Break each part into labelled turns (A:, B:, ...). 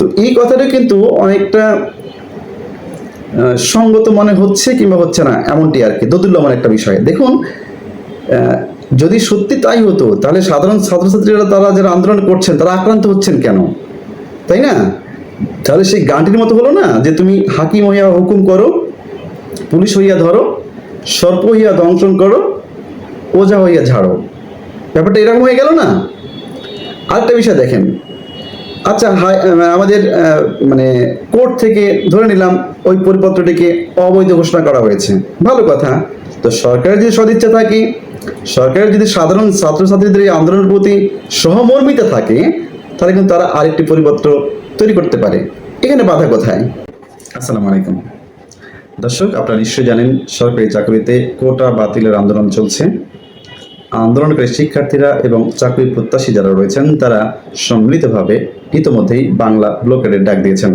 A: তো এই কথাটা কিন্তু অনেকটা সঙ্গত মনে হচ্ছে কিংবা হচ্ছে না, এমনটি আর কি। দোদুল্যমান একটা বিষয়। দেখুন যদি সত্যি তাই হতো, তাহলে সাধারণ ছাত্রছাত্রীরা তারা যারা আন্দোলন করছেন, তারা আক্রান্ত হচ্ছেন কেন? তাই না? তাহলে সেই গানটির মতো হলো না, যে তুমি হাকিম হইয়া হুকুম করো, পুলিশ হইয়া ধরো, সর্প হইয়া দংশন করো, ওজা হইয়া ঝাড়ো। ব্যাপারটা এরকম হয়ে গেল না? আরেকটা বিষয় দেখেন আচ্ছা হাই আমাদের মানে কোর্ট থেকে ধরে নিলাম ওই পরিপত্রটিকে অবৈধ ঘোষণা করা হয়েছে। ভালো কথা। তো সরকারের যদি সদিচ্ছা থাকে, সরকারের যদি সাধারণ ছাত্রছাত্রীদের এই আন্দোলনের প্রতি সহমর্মিতা থাকে, তাহলে কিন্তু তারা আরেকটি পরিপত্র তৈরি করতে পারে। এখানে বাধা কোথায়? আসসালামু আলাইকুম। দর্শক, আপনারা নিশ্চয়ই জানেন, সরকারি চাকরিতে কোটা বাতিলের আন্দোলন চলছে। আন্দোলনকারী শিক্ষার্থীরা এবং চাকরি প্রত্যাশী যারা রয়েছেন, তারা সম্মিলিতভাবে ইতোমধ্যেই বাংলা ব্লকেডের ডাক দিয়েছেন।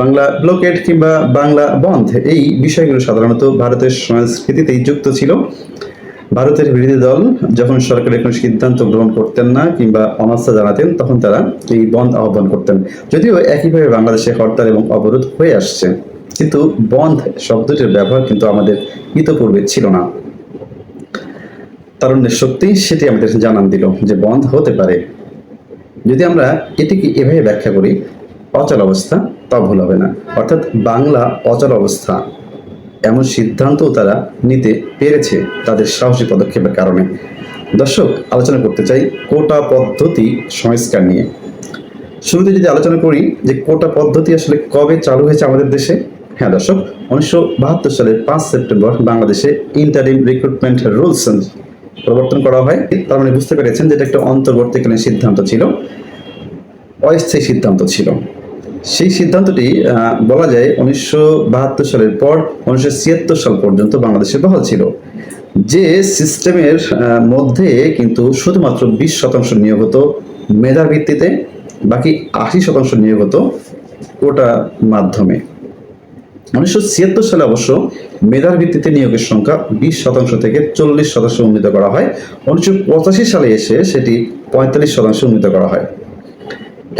A: বাংলা ব্লকেড কিংবা বাংলা বন্ধ এই বিষয়গুলো সাধারণত ভারতের সংস্কৃতিতেই যুক্ত ছিল। ভারতের বিরোধী দল যখন সরকারের কোনো সিদ্ধান্ত গ্রহণ করতেন না কিংবা অনাস্থা জানাতেন, তখন তারা এই বন্ধ আহ্বান করতেন। যদিও একইভাবে বাংলাদেশে হরতাল এবং অবরোধ হয়ে আসছে, কিন্তু বন্ধ শব্দটির ব্যবহার কিন্তু আমাদের ইতোপূর্বে ছিল না। তারুণ্যের শক্তি সেটি আমাদের জানান দিল যে বন্ধ হতে পারে। যদি আমরা এটিকে এভাবে ব্যাখ্যা করি, অচল অবস্থা তা ভুল হবে না। অর্থাৎ বাংলা অচল অবস্থা, এমন সিদ্ধান্তও তারা নিতে পেরেছে তাদের সাহসী পদক্ষেপের কারণে। দর্শক, আলোচনা করতে চাই কোটা পদ্ধতি সংস্কার নিয়ে। শুরুতে যদি আলোচনা করি যে কোটা পদ্ধতি আসলে কবে চালু হয়েছে আমাদের দেশে হ্যাঁ দর্শক, উনিশশো বাহাত্তর সালের পাঁচ সেপ্টেম্বর বাংলাদেশে ইন্টারিম রিক্রুটমেন্ট রুলস প্রবর্তন করা হয়। তার মানে বুঝতে পেরেছেন যে এটা একটা অন্তর্বর্তীকালীন সিদ্ধান্ত ছিল, অস্থায়ী সিদ্ধান্ত ছিল। সেই সিদ্ধান্তটি বলা যায় উনিশশো বাহাত্তর সালের পর, উনিশশো ছিয়াত্তর সাল পর্যন্ত বাংলাদেশে বহাল ছিল। যে সিস্টেমের মধ্যে কিন্তু শুধুমাত্র বিশ শতাংশ নিয়োগ হতো মেধার ভিত্তিতে, বাকি আশি শতাংশ নিয়োগ হতো কোটা মাধ্যমে। উনিশশো ছিয়াত্তর সালে অবশ্য মেধার ভিত্তিতে নিয়োগের সংখ্যা বিশ শতাংশ থেকে চল্লিশ শতাংশ উন্নীত করা হয়। উনিশশো পঁচাশি সালে এসে সেটি পঁয়তাল্লিশ শতাংশ উন্নীত করা হয়।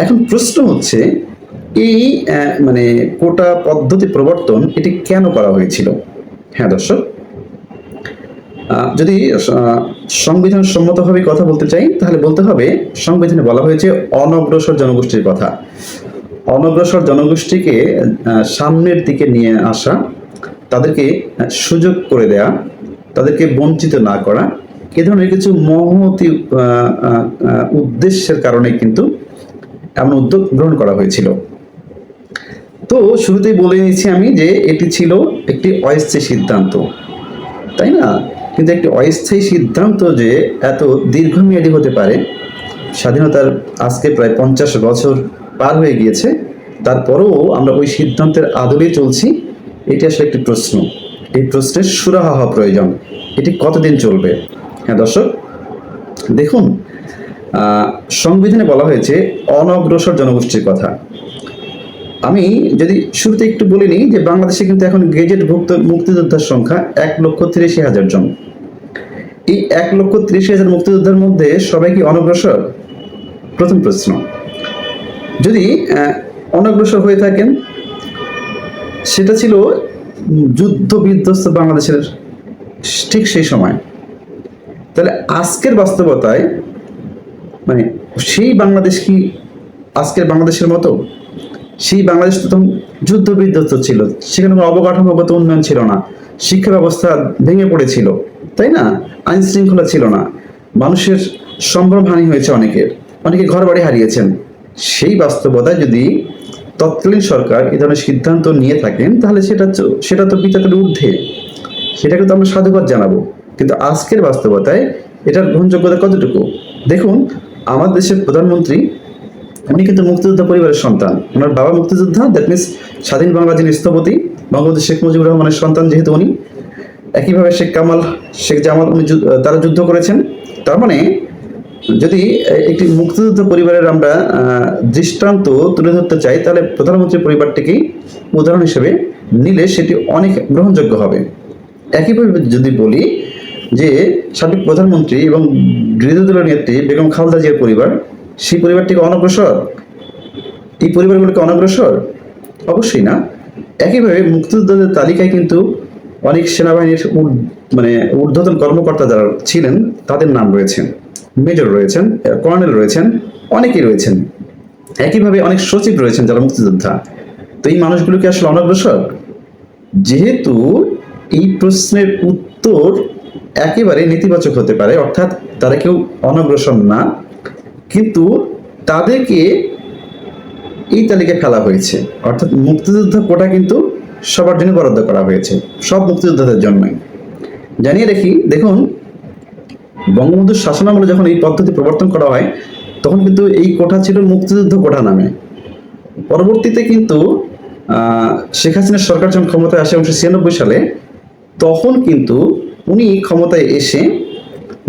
A: এখন প্রশ্ন হচ্ছে, এই মানে কোটা পদ্ধতি প্রবর্তন এটি কেন করা হয়েছিল? হ্যাঁ দর্শক যদি সংবিধান সম্মতভাবে কথা বলতে চাই, তাহলে বলতে হবে, সংবিধানে বলা হয়েছে অনগ্রসর জনগোষ্ঠীর কথা। অনগ্রসর জনগোষ্ঠীকে সামনের দিকে নিয়ে আসা, তাদেরকে সুযোগ করে দেয়া, তাদেরকে বঞ্চিত না করা, এ ধরনের কিছু মহতি উদ্দেশ্যের কারণে কিন্তু এমন উদ্যোগ গ্রহণ করা হয়েছিল। তো শুরুতেই বলে নিয়েছি আমি যে এটি ছিল একটি অস্থায়ী সিদ্ধান্ত। তাই না? কিন্তু একটি অস্থায়ী সিদ্ধান্ত যে এত দীর্ঘমেয়াদী হতে পারে, স্বাধীনতার আজকে প্রায় পঞ্চাশ বছর পার হয়ে গিয়েছে, তারপরেও আমরা ওই সিদ্ধান্তের আদলে চলছি, এটি আসলে একটি প্রশ্ন। এই প্রশ্নের সুরাহা হওয়া প্রয়োজন। এটি কতদিন চলবে? হ্যাঁ দর্শক, দেখুন সংবিধানে বলা হয়েছে অনগ্রসর জনগোষ্ঠীর কথা। আমি যদি শুরুতে একটু বলে নিই যে বাংলাদেশে কিন্তু এখন গেজেটভুক্ত মুক্তিযোদ্ধার সংখ্যা এক লক্ষ তিরাশি হাজার জন। এই এক লক্ষ তিরিশ হাজার মুক্তিযোদ্ধার মধ্যে সবাই কি অনগ্রসর? প্রথম প্রশ্ন। যদি অনগ্রসর হয়ে থাকেন, সেটা ছিল যুদ্ধ বিধ্বস্ত বাংলাদেশের ঠিক সেই সময়। তাহলে আজকের বাস্তবতায় মানে সেই বাংলাদেশ কি আজকের বাংলাদেশের মতো? সেই বাংলাদেশ তখন যুদ্ধ বিধ্বস্ত ছিল, সেখানে কোনো অবকাঠামোগত উন্নয়ন ছিল না, শিক্ষা ব্যবস্থা ভেঙে পড়েছিল, তাই না? আইন শৃঙ্খলা ছিল না। মানুষের সম্ভ্রম হানি হয়েছে অনেকের, অনেকে ঘর বাড়ি হারিয়েছেন। সেই বাস্তবতায় যদি তৎকালীন সরকার এ ধরনের সিদ্ধান্ত নিয়ে থাকেন, তাহলে সেটা সেটা তো বিতর্কের ঊর্ধ্বে। সেটাকে তো আমরা সাধুবাদ জানাব। কিন্তু আজকের বাস্তবতায় এটার গ্রহণযোগ্যতা কতটুকু? দেখুন আমার দেশের প্রধানমন্ত্রী, উনি কিন্তু মুক্তিযোদ্ধা পরিবারের সন্তান। ওনার বাবা মুক্তিযোদ্ধা দ্যাট মিনস স্বাধীন বাংলা যিনি স্থপতি, বঙ্গবন্ধু শেখ মুজিবুর রহমানের সন্তান যেহেতু উনি, একইভাবে শেখ কামাল, শেখ জামাল উনি তারা যুদ্ধ করেছেন। তার মানে যদি একটি মুক্তিযুদ্ধ পরিবারের আমরা দৃষ্টান্ত তুলে ধরতে চাই, তাহলে প্রধানমন্ত্রী পরিবারটিকেই উদাহরণ হিসেবে নিলে সেটি অনেক গ্রহণযোগ্য হবে। একইভাবে যদি বলি যে, সাবেক প্রধানমন্ত্রী এবং বিরোধী দলের নেত্রী বেগম খালদা জিয়ার পরিবার, সেই পরিবারটিকে অনগ্রসর? এই পরিবারগুলোকে অনগ্রসর? অবশ্যই না। একইভাবে মুক্তিযোদ্ধাদের তালিকায় কিন্তু অনেক সেনাবাহিনীর মানে ঊর্ধ্বতন কর্মকর্তা যারা ছিলেন, তাদের নাম রয়েছেন মেজর রয়েছেন কর্নেল রয়েছেন, অনেকেই রয়েছেন। একইভাবে অনেক সচিব রয়েছেন যারা মুক্তিযোদ্ধা। তো এই মানুষগুলো কি আসলে অনগ্রসর যেহেতু এই প্রশ্নের উত্তর একেবারে নেতিবাচক হতে পারে, অর্থাৎ তারা কেউ অনগ্রসর না, কিন্তু তাদেরকে এই তালিকায় ফেলা হয়েছে। অর্থাৎ মুক্তিযুদ্ধ কোটা কিন্তু সবার জন্য বরাদ্দ করা হয়েছে, সব মুক্তিযোদ্ধাদের জন্যই। জানিয়ে রাখি, দেখুন বঙ্গবন্ধুর শাসনামলে যখন এই পদ্ধতি প্রবর্তন করা হয়, তখন কিন্তু এই কোঠা ছিল মুক্তিযুদ্ধ কোঠা নামে। পরবর্তীতে কিন্তু শেখ হাসিনার সরকার যখন ক্ষমতায় আসে উনিশশো ছিয়ানব্বই সালে, তখন কিন্তু উনি ক্ষমতায় এসে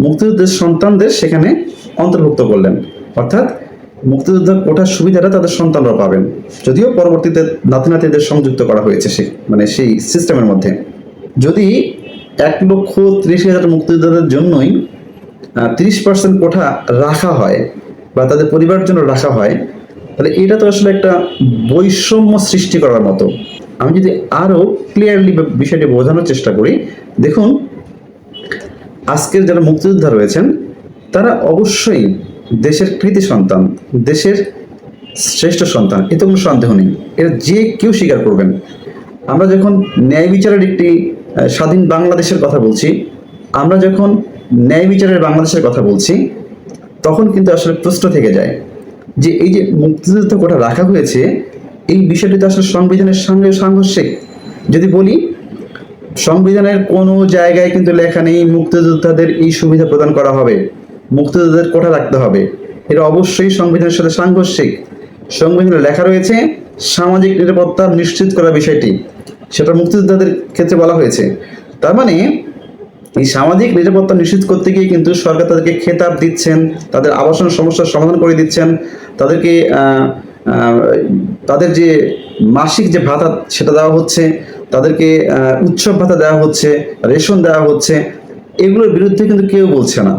A: মুক্তিযুদ্ধের সন্তানদের সেখানে অন্তর্ভুক্ত করলেন। অর্থাৎ মুক্তিযুদ্ধ কোঠার সুবিধাটা তাদের সন্তানরা পাবেন। যদিও পরবর্তীতে নাতি নাতিদের সংযুক্ত করা হয়েছে সে মানে সেই সিস্টেমের মধ্যে। যদি এক লক্ষ ত্রিশ হাজার মুক্তিযোদ্ধাদের জন্যই তিরিশ পার্সেন্ট কোঠা রাখা হয় বা তাদের পরিবারের জন্য রাখা হয়, তাহলে এটা তো আসলে একটা বৈষম্য সৃষ্টি করার মতো। আমি যদি আরও ক্লিয়ারলি বিষয়টি বোঝানোর চেষ্টা করি, দেখুন, আজকের যারা মুক্তিযোদ্ধা রয়েছেন, তারা অবশ্যই দেশের কৃতি সন্তান, দেশের শ্রেষ্ঠ সন্তান এতে কোনো সন্দেহ নেই। এটা যে কেউ স্বীকার করবেন। আমরা যখন ন্যায় বিচারের একটি স্বাধীন বাংলাদেশের কথা বলছি, আমরা যখন ন্যায় বিচারের বাংলাদেশের কথা বলছি, তখন কিন্তু আসলে প্রশ্ন থেকে যায় যে এই যে মুক্তিযুদ্ধ কোটা রাখা হয়েছে, এই বিষয়টি তো আসলে সংবিধানের সঙ্গে সাংঘর্ষিক। যদি বলি, সংবিধানের কোনো জায়গায় কিন্তু লেখা নেই মুক্তিযোদ্ধাদের এই সুবিধা প্রদান করা হবে, মুক্তিযোদ্ধাদের কোঠা রাখতে হবে। এটা অবশ্যই সংবিধানের সাথে সাংঘর্ষিক। সংবিধানে লেখা রয়েছে, সামাজিক নিরাপত্তা নিশ্চিত করা বিষয়টি, সেটা মুক্তিযোদ্ধাদের ক্ষেত্রে বলা হয়েছে। তার মানে এই সামাজিক নিরাপত্তা নিশ্চিত করতে গিয়ে কিন্তু সরকার তাদেরকে খেতাব দিচ্ছেন, তাদের আবাসন সমস্যার সমাধান করে দিচ্ছেন, তাদেরকে তাদের যে মাসিক যে ভাতা সেটা দেওয়া হচ্ছে, তাদেরকে উৎসব ভাতা দেওয়া হচ্ছে, রেশন দেওয়া হচ্ছে, এগুলোর বিরুদ্ধে কিন্তু কেউ বলছে না।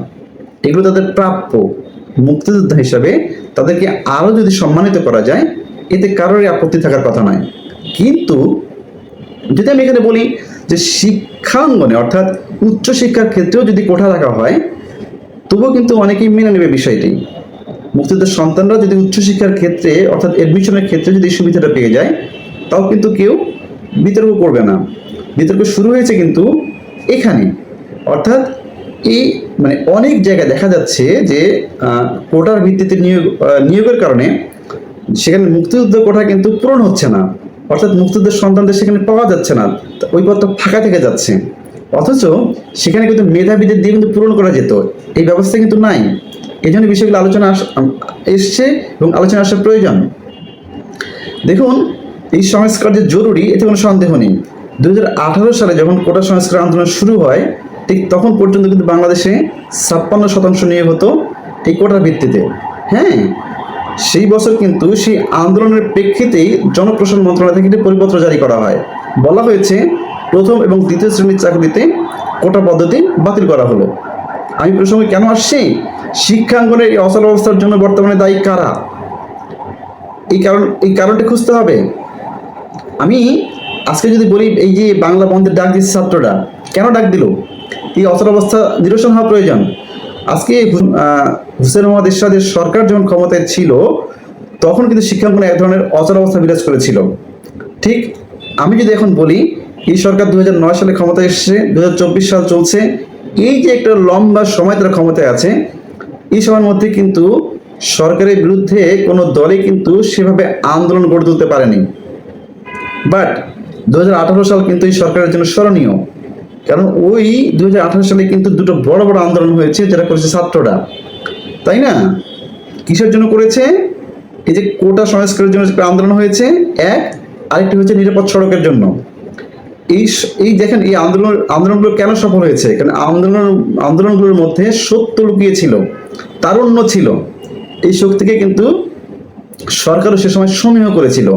A: এগুলো তাদের প্রাপ্য মুক্তিযোদ্ধা হিসাবে তাদেরকে আরও যদি সম্মানিত করা যায়, এতে কারোরই আপত্তি থাকার কথা নয়। কিন্তু যদি আমি এখানে বলি যে শিক্ষাঙ্গনে অর্থাৎ উচ্চশিক্ষার ক্ষেত্রেও যদি কোঠা রাখা হয়, তবুও কিন্তু অনেকেই মেনে নেবে বিষয়টি। মুক্তিযোদ্ধার সন্তানরা যদি উচ্চশিক্ষার ক্ষেত্রে, অর্থাৎ এডমিশনের ক্ষেত্রে যদি সুবিধাটা পেয়ে যায়, তাও কিন্তু কেউ বিতর্ক করবে না। বিতর্ক শুরু হয়েছে কিন্তু এখানে অর্থাৎ এই মানে অনেক জায়গায় দেখা যাচ্ছে যে কোটার ভিত্তিতে নিয়োগ নিয়োগের কারণে সেখানে মুক্তিযুদ্ধ কোঠা কিন্তু পূরণ হচ্ছে না। অর্থাৎ মুক্তিযুদ্ধের সন্তানদের সেখানে পাওয়া যাচ্ছে না। ওই পদটা ফাঁকা থেকে যাচ্ছে। অথচ সেখানে কিন্তু মেধাবীদের দিয়ে কিন্তু পূরণ করা যেত। এই ব্যবস্থা কিন্তু নাই। এই জন্য বিষয়গুলো আলোচনা এসছে এবং আলোচনা আসার প্রয়োজন। দেখুন, এই সংস্কার যে জরুরি, এতে কোনো সন্দেহ নেই। দু হাজার আঠারো সালে যখন কোটা সংস্কার আন্দোলন শুরু হয়, ঠিক তখন পর্যন্ত কিন্তু বাংলাদেশে ছাপ্পান্ন শতাংশ নিয়োগ হতো এই কোটার ভিত্তিতে। হ্যাঁ সেই বছর কিন্তু সেই আন্দোলনের প্রেক্ষিতেই জনপ্রশাসন মন্ত্রণালয় থেকে একটি পরিপত্র জারি করা হয়। বলা হয়েছে প্রথম এবং দ্বিতীয় শ্রেণির চাকরিতে কোটা পদ্ধতি বাতিল করা হলো। আমি প্রসঙ্গে কেন আসছি? শিক্ষাঙ্গনের এই অচল অবস্থার জন্য বর্তমানে দায়ী কারা? এই কারণ, এই কারণটি খুঁজতে হবে। আমি আজকে যদি বলি, এই যে বাংলা বন্ধের ডাক দিচ্ছে ছাত্ররা, কেন ডাক দিল? এই অচল অবস্থা নিরসন হওয়া প্রয়োজন। আজকে হুসেন মোহাম্মদ এরশাদের সরকার যখন ক্ষমতায় ছিল, তখন কিন্তু শিক্ষাঙ্গনে এক ধরনের অচল অবস্থা বিরাজ করেছিল। ঠিক আমি যদি এখন বলি এই সরকার দু সালে ক্ষমতায় এসেছে দু হাজার চব্বিশ সাল চলছে। এই যে একটা লম্বা সময় তারা ক্ষমতায় আছে, এই সময়ের মধ্যে কিন্তু সরকারের বিরুদ্ধে কোনো দলে কিন্তু সেভাবে আন্দোলন গড়ে তুলতে পারেনি। বাট দু হাজার আঠারো সাল কিন্তু এই সরকারের জন্য স্মরণীয়। কারণ ওই দুই হাজার আঠারো সালে কিন্তু দুটো বড় বড় আন্দোলন হয়েছে, যেটা করেছে ছাত্ররা। তাই না? কিসের জন্য করেছে? এই যে কোটা সংস্কারের জন্য আন্দোলন হয়েছে, এক, আরেকটি হচ্ছে নিরাপদ সড়কের জন্য। এই এই দেখেন, এই আন্দোলন আন্দোলনগুলো কেন সফল হয়েছে? কারণ আন্দোলন আন্দোলনগুলোর মধ্যে সত্য লুকিয়ে ছিল তারুণ্য ছিল। এই শক্তিকে কিন্তু সরকারও সে সময় সমীহ করেছিল।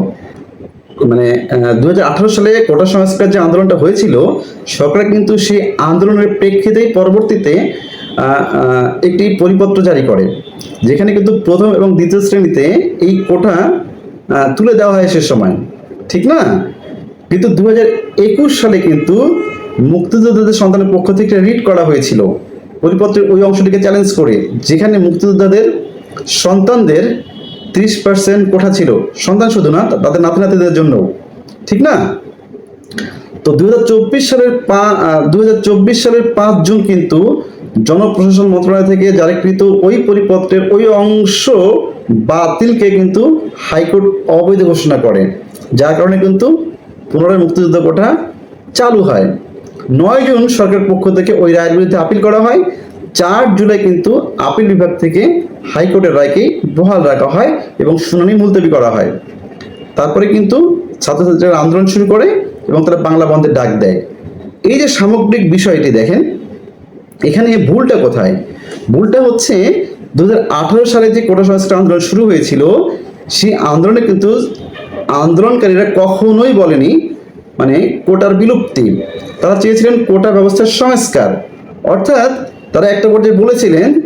A: মানে দু হাজার আঠারো সালে কোটা সংস্কার যে আন্দোলনটা হয়েছিল, সরকার কিন্তু সেই আন্দোলনের প্রেক্ষিতেই পরবর্তীতে একটি পরিপত্র জারি করে, যেখানে কিন্তু প্রথম এবং দ্বিতীয় শ্রেণীতে এই কোটা তুলে দেওয়া হয় সে সময়। ঠিক না? কিন্তু দু একুশ সালে কিন্তু মুক্তিযোদ্ধাদের সন্তানের পক্ষ থেকে রিট করা হয়েছিল। পরিপত্রের ওই অংশটিকে চ্যালেঞ্জ করে, যেখানে মুক্তিযোদ্ধাদের সন্তানদের ত্রিশ পার্সেন্ট কোঠা ছিল। সন্তান শুধু না, তাদের নাতি নাতিদের জন্য ঠিক না? তো দুই হাজার চব্বিশ সালের পা দুই হাজার চব্বিশ সালের পাঁচ জুন কিন্তু জনপ্রশাসন মন্ত্রণালয় থেকে জারিকৃত ওই পরিপত্রের ওই অংশ বাতিলকে কিন্তু হাইকোর্ট অবৈধ ঘোষণা করে। যার কারণে কিন্তু পুনরায় মুক্তিযুদ্ধ কোঠা চালু হয়। নয় জুন সরকার পক্ষ থেকে ওই রায়ের বিরুদ্ধে আপিল করা হয়। চার জুলাই কিন্তু আপিল বিভাগ থেকে হাইকোর্টের রায়কে বহাল রাখা হয় এবং শুনানি মুলতবি করা হয়। তারপরে কিন্তু ছাত্রছাত্রীরা আন্দোলন শুরু করে এবং তারা বাংলা বন্ধের ডাক দেয়। এই যে সামগ্রিক বিষয়টি দেখেন, এখানে ভুলটা কোথায়? ভুলটা হচ্ছে দু হাজার আঠারো সালে যে কোটা সংস্কার আন্দোলন শুরু হয়েছিল, সেই আন্দোলনে কিন্তু আন্দোলনকারীরা কখনোই বলেনি মানে কোটার বিলুপ্তি। তারা চেয়েছিলেন কোটা ব্যবস্থার সংস্কার। অর্থাৎ তারা একটা পর্যায়ে বলেছিলেন,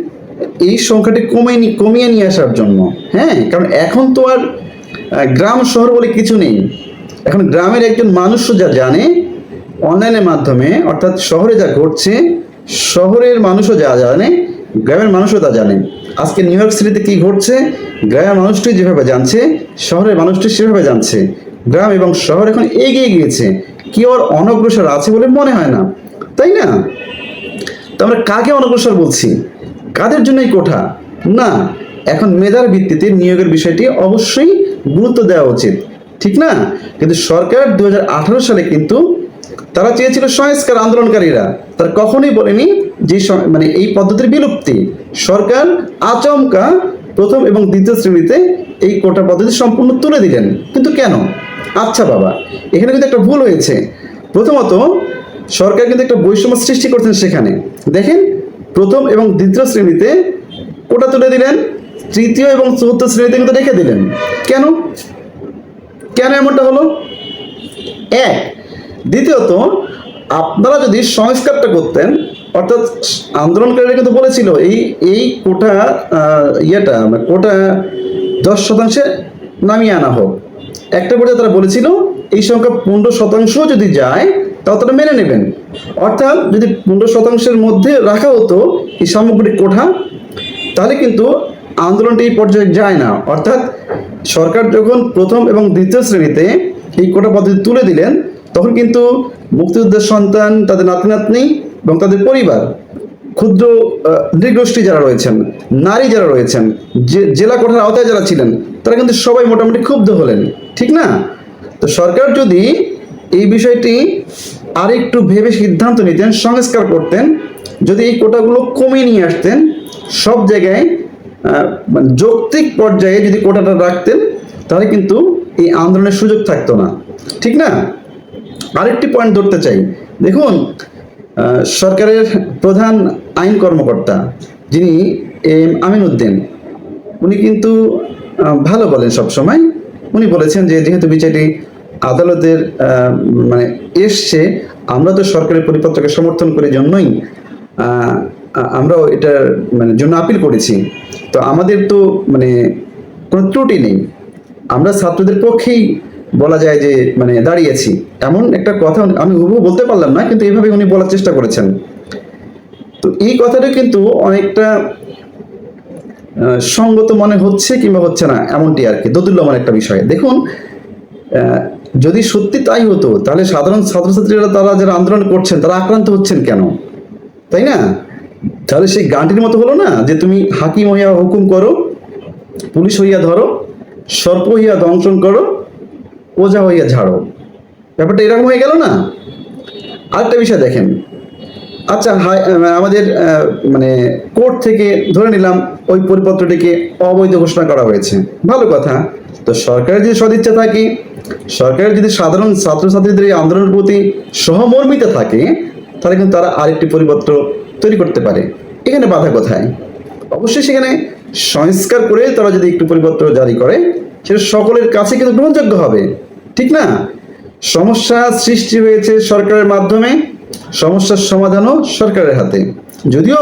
A: এই সংখ্যাটি কমিয়ে নি- কমিয়ে নিয়ে আসার জন্য। হ্যাঁ কারণ এখন তো আর গ্রাম শহর বলে কিছু নেই। এখন গ্রামের একজন মানুষও যা জানে, অনলাইনের মাধ্যমে, অর্থাৎ শহরে যা ঘটছে, শহরের মানুষও যা জানে গ্রামের মানুষও তা জানে। আজকে নিউ ইয়র্ক সিটিতে কি ঘটছে? গ্রামের মানুষটি যেভাবে জানছে, শহরের মানুষটি সেভাবে জানছে। গ্রাম এবং শহর এখন এগিয়ে গিয়েছে। কেউ আর অনগ্রসর আছে বলে মনে হয় না? তাই না? তো আমরা কাকে অনগ্রসর বলছি? কাদের জন্যই কোঠা? না, এখন মেধার ভিত্তিতে নিয়োগের বিষয়টি অবশ্যই গুরুত্ব দেওয়া উচিত। ঠিক না? কিন্তু সরকার দু হাজার আঠারো সালে কিন্তু তারা চেয়েছিল সংস্কার আন্দোলনকারীরা। তারা কখনোই বলেনি যে মানে এই পদ্ধতির বিলুপ্তি। সরকার আচমকা প্রথম এবং দ্বিতীয় শ্রেণীতে এই কোটা পদ্ধতি সম্পূর্ণ তুলে দিলেন। কিন্তু কেন? আচ্ছা বাবা, এখানে কিন্তু একটা ভুল হয়েছে। প্রথমত, সরকার কিন্তু একটা বৈষম্য সৃষ্টি করছেন সেখানে। দেখেন, প্রথম এবং দ্বিতীয় শ্রেণীতে কোটা তুলে দিলেন, তৃতীয় এবং চতুর্থ শ্রেণীতে কিন্তু রেখে দিলেন। কেন? কেন এমনটা হলো? এক, দ্বিতীয়ত, আপনারা যদি সংস্কারটা করতেন অর্থাৎ আন্দোলনকারীরা কিন্তু বলেছিল, এই এই কোটা ইয়েটা মানে কোটা দশ শতাংশে নামিয়ে আনা হোক। একটা পর্যায়ে তারা বলেছিল, এই সংখ্যা পনেরো শতাংশ যদি যায়, তাও তারা মেনে নেবেন। অর্থাৎ যদি পনেরো শতাংশের মধ্যে রাখা হতো এই সামগ্রিক কোঠা, তাহলে কিন্তু আন্দোলনটি এই পর্যায়ে যায় না। অর্থাৎ সরকার যখন প্রথম এবং দ্বিতীয় শ্রেণীতে এই কোটা পদ্ধতি তুলে দিলেন, তখন কিন্তু মুক্তিযুদ্ধের সন্তান, তাদের নাতি নাতনি এবং তাদের পরিবার, ক্ষুদ্র নৃগোষ্ঠী যারা রয়েছেন, নারী যারা রয়েছেন, যে জেলা কোঠার আওতায় যারা ছিলেন, তারা কিন্তু সবাই মোটামুটি ক্ষুব্ধ হলেন, ঠিক না? তো সরকার যদি এই বিষয়টি আরেকটু ভেবে সিদ্ধান্ত নিতেন, সংস্কার করতেন, যদি এই কোটাগুলো কমিয়ে নিয়ে আসতেন, সব জায়গায় মানে যৌক্তিক পর্যায়ে যদি কোটাটা রাখতেন, তাহলে কিন্তু এই আন্দোলনের সুযোগ থাকতো না, ঠিক না? আরেকটি পয়েন্ট ধরতে চাই। দেখুন সরকারের প্রধান আইন কর্মকর্তা যিনি এম আমিন উদ্দিন উনি কিন্তু ভালো বলেন সব সময় উনি বলেছেন যে যেহেতু বিচারটি আদালতের মানে এসছে, আমরা তো সরকারের পরিপত্রকে সমর্থন করে জন্যই আমরাও এটার মানে জন্য আপিল করেছি। তো আমাদের তো মানে কোনো ত্রুটি নেই। আমরা ছাত্রদের পক্ষেই বলা যায় যে মানে দাঁড়িয়েছি। এমন একটা কথা আমি হুবহু বলতে পারলাম না, কিন্তু এইভাবে উনি বলার চেষ্টা করেছেন। তো এই কথাটা কিন্তু অনেকটা সঙ্গত মনে হচ্ছে কিংবা হচ্ছে না, এমনটি আর কি, দোদুল্যমান একটা বিষয়। দেখুন যদি সত্যি তাই হতো, তাহলে সাধারণ ছাত্রছাত্রীরা তারা যারা আন্দোলন করছেন, তারা আক্রান্ত হচ্ছেন কেন? তাই না? তাহলে সেই গানটির মতো হলো না, যে তুমি হাকিম হইয়া হুকুম করো, পুলিশ হইয়া ধরো, সর্প হইয়া দংশন করো ওজা হইয়া ঝাড়ো। ব্যাপারটা এরকম হয়ে গেল না? আরেকটা বিষয় দেখেন। আচ্ছা হাই আমাদের মানে কোর্ট থেকে ধরে নিলাম ওই পরিপত্রটিকে অবৈধ ঘোষণা করা হয়েছে। ভালো কথা। তো সরকারের যদি সদিচ্ছা থাকে, সরকারের যদি সাধারণ ছাত্রছাত্রীদের এই আন্দোলনের প্রতি সহমর্মিতা থাকে, তাহলে কিন্তু তারা আরেকটি পরিপত্র তৈরি করতে পারে। এখানে বাধা কোথায়? অবশ্যই সেখানে সংস্কার করে তারা যদি একটু পরিপত্র জারি করে, সেটা সকলের কাছে কিন্তু গ্রহণযোগ্য হবে। ঠিক না? সমস্যা সৃষ্টি হয়েছে সরকারের মাধ্যমে, সমস্যার সমাধানও সরকারের হাতে। যদিও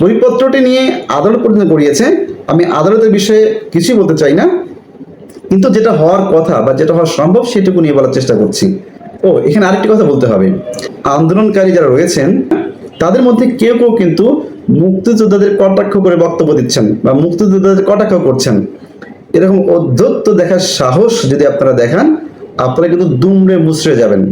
A: পরিপত্রটি নিয়ে আদালত পর্যন্ত গড়িয়েছে আমি আদালতের বিষয়ে কিছুই বলতে চাই না। কিন্তু যেটা হওয়ার কথা বা যেটা হওয়া সম্ভব সেটুকু নিয়ে বলার চেষ্টা করছি। ও, এখানে আরেকটি কথা বলতে হবে। আন্দোলনকারী যারা রয়েছেন, তাদের মধ্যে কেউ কেউ কিন্তু মুক্তিযোদ্ধাদের কটাক্ষ করে বক্তব্য দিচ্ছেন বা মুক্তিযোদ্ধাদের কটাক্ষ করছেন। এরকম অধ্যত্ত দেখার সাহস যদি আপনারা দেখান আপনারা কিন্তু দুমড়ে মুচড়ে যাবেন।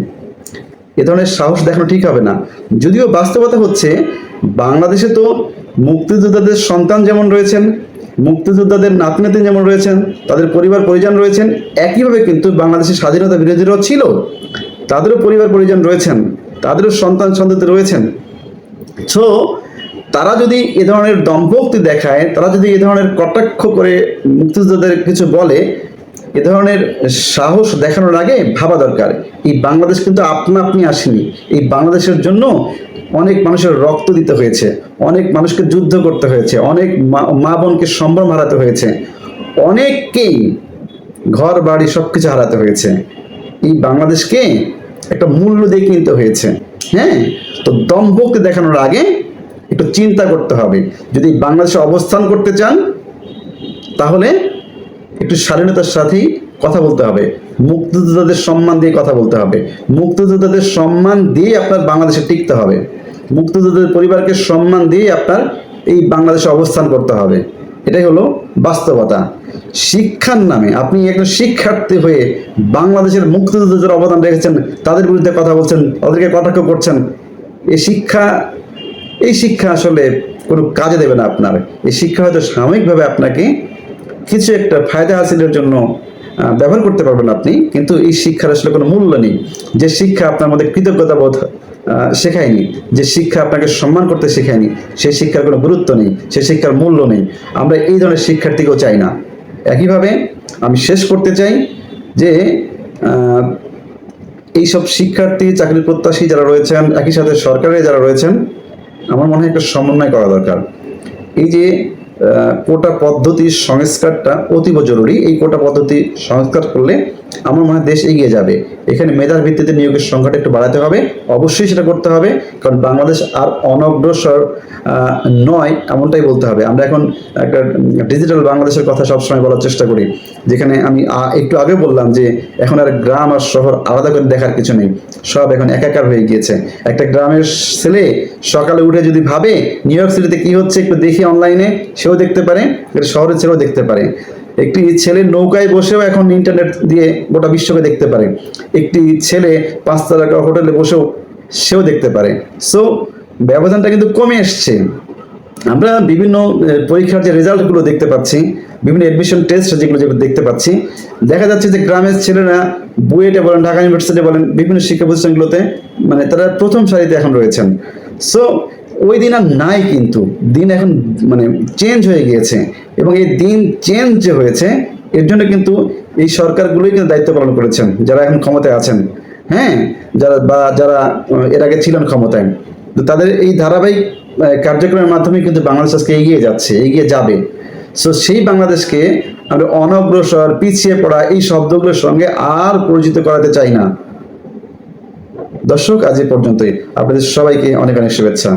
A: এ ধরনের সাহস দেখানো ঠিক হবে না। যদিও বাস্তবতা হচ্ছে, বাংলাদেশে তো মুক্তিযোদ্ধাদের সন্তান যেমন রয়েছেন, মুক্তিযোদ্ধাদের নাতি নাতনাতি যেমন রয়েছেন, তাদের পরিবার পরিজন রয়েছেন, একইভাবে কিন্তু বাংলাদেশের স্বাধীনতা বিরোধীরাও ছিল। তাদেরও পরিবার পরিজন রয়েছেন, তাদেরও সন্তান সন্ততি রয়েছেন। সো তারা যদি এ ধরনের দম্পক্তি দেখায়, তারা যদি এ ধরনের কটাক্ষ করে মুক্তিযোদ্ধাদের কিছু বলে এ ধরনের সাহস দেখানোর আগে ভাবা দরকার। এই বাংলাদেশ কিন্তু আপনা আপনি আসেনি। এই বাংলাদেশের জন্য অনেক মানুষের রক্ত দিতে হয়েছে, অনেক মানুষকে যুদ্ধ করতে হয়েছে, অনেক মা- বোনকে সম্ভ্রম হারাতে হয়েছে। অনেককেই ঘর, বাড়ি সব কিছু হারাতে হয়েছে। এই বাংলাদেশকে একটা মূল্য দিয়ে কিনতে হয়েছে। হ্যাঁ? তো দম্ভকে দেখানোর আগে একটু চিন্তা করতে হবে। যদি বাংলাদেশে অবস্থান করতে চান, তাহলে একটু স্বাধীনতার সাথেই কথা বলতে হবে। মুক্তিযোদ্ধাদের সম্মান দিয়ে কথা বলতে হবে। মুক্তিযোদ্ধাদের সম্মান দিয়ে আপনার বাংলাদেশে টিকতে হবে। মুক্তিযোদ্ধাদের পরিবারকে সম্মান দিয়ে আপনার এই বাংলাদেশে অবস্থান করতে হবে। এটাই হলো বাস্তবতা। শিক্ষার নামে আপনি একজন শিক্ষার্থী হয়ে বাংলাদেশের মুক্তিযোদ্ধাদের অবদান রেখেছেন, তাদের বিরুদ্ধে কথা বলছেন, তাদেরকে কটাক্ষ করছেন, এই শিক্ষা এই শিক্ষা আসলে কোনো কাজে দেবে না আপনার। এই শিক্ষা হয়তো সাময়িকভাবে আপনাকে কিছু একটা ফায়দা হাসিলের জন্য ব্যবহার করতে পারবেন আপনি, কিন্তু এই শিক্ষার আসলে কোনো মূল্য নেই। যে শিক্ষা আপনার মধ্যে কৃতজ্ঞতা বোধ শেখায়নি, যে শিক্ষা আপনাকে সম্মান করতে শেখায়নি, সেই শিক্ষার কোনো গুরুত্ব নেই, সেই শিক্ষার মূল্য নেই। আমরা এই ধরনের শিক্ষার্থীকেও চাই না। একইভাবে আমি শেষ করতে চাই যে এইসব শিক্ষার্থী, চাকরি প্রত্যাশী যারা রয়েছেন, একই সাথে সরকারের যারা রয়েছেন, আমার মনে হয় একটা সমন্বয় করা দরকার। এই যে কোটা পদ্ধতির সংস্কারটা অতীব জরুরি। এই কোটা পদ্ধতি সংস্কার করলে আমার মনে হয় দেশ এগিয়ে যাবে। এখানে মেধার ভিত্তিতে নিয়োগের সংখ্যাটা একটু বাড়াতে হবে। অবশ্যই সেটা করতে হবে, কারণ বাংলাদেশ আর অনগ্রসর নয় এমনটাই বলতে হবে। আমরা এখন একটা ডিজিটাল বাংলাদেশের কথা সবসময় বলার চেষ্টা করি, যেখানে আমি একটু আগে বললাম যে এখন আর গ্রাম আর শহর আলাদা করে দেখার কিছু নেই। সব এখন একাকার হয়ে গিয়েছে। একটা গ্রামের ছেলে সকালে উঠে যদি ভাবে, নিউ ইয়র্ক সিটিতে কি হচ্ছে একটু দেখি অনলাইনে সেও দেখতে পারে শহরের ছেলেও দেখতে পারে। একটি ছেলে নৌকায় বসেও এখন ইন্টারনেট দিয়ে গোটা বিশ্বকে দেখতে পারে। একটি ছেলে পাঁচ তারকা হোটেলে বসেও সেও দেখতে পারে। সো ব্যবধানটা কিন্তু কমে এসছে। আমরা বিভিন্ন পরীক্ষার যে রেজাল্টগুলো দেখতে পাচ্ছি, বিভিন্ন এডমিশন টেস্ট যেগুলো যেগুলো দেখতে পাচ্ছি, দেখা যাচ্ছে যে গ্রামের ছেলেরা বুয়েটে বলেন, ঢাকা ইউনিভার্সিটি বলেন, বিভিন্ন শিক্ষা প্রতিষ্ঠানগুলোতে মানে তারা প্রথম সারিতে এখন রয়েছেন। সো ওই দিন আর নাই কিন্তু। দিন এখন মানে চেঞ্জ হয়ে গিয়েছে এবং এই দিন চেঞ্জ যে হয়েছে, এর জন্য কিন্তু এই সরকারগুলোই কিন্তু দায়িত্ব পালন করেছেন, যারা এখন ক্ষমতায় আছেন। হ্যাঁ যারা বা যারা এর আগে ছিলেন ক্ষমতায়, তো তাদের এই ধারাবাহিক কার্যক্রমের মাধ্যমে কিন্তু বাংলাদেশ আজকে এগিয়ে যাচ্ছে, এগিয়ে যাবে। সো সেই বাংলাদেশকে আমরা অনগ্রসর, পিছিয়ে পড়া এই শব্দগুলোর সঙ্গে আর পরিচিত করাতে চাই না। দর্শক, আজ এ পর্যন্তই। আপনাদের সবাইকে অনেক অনেক শুভেচ্ছা।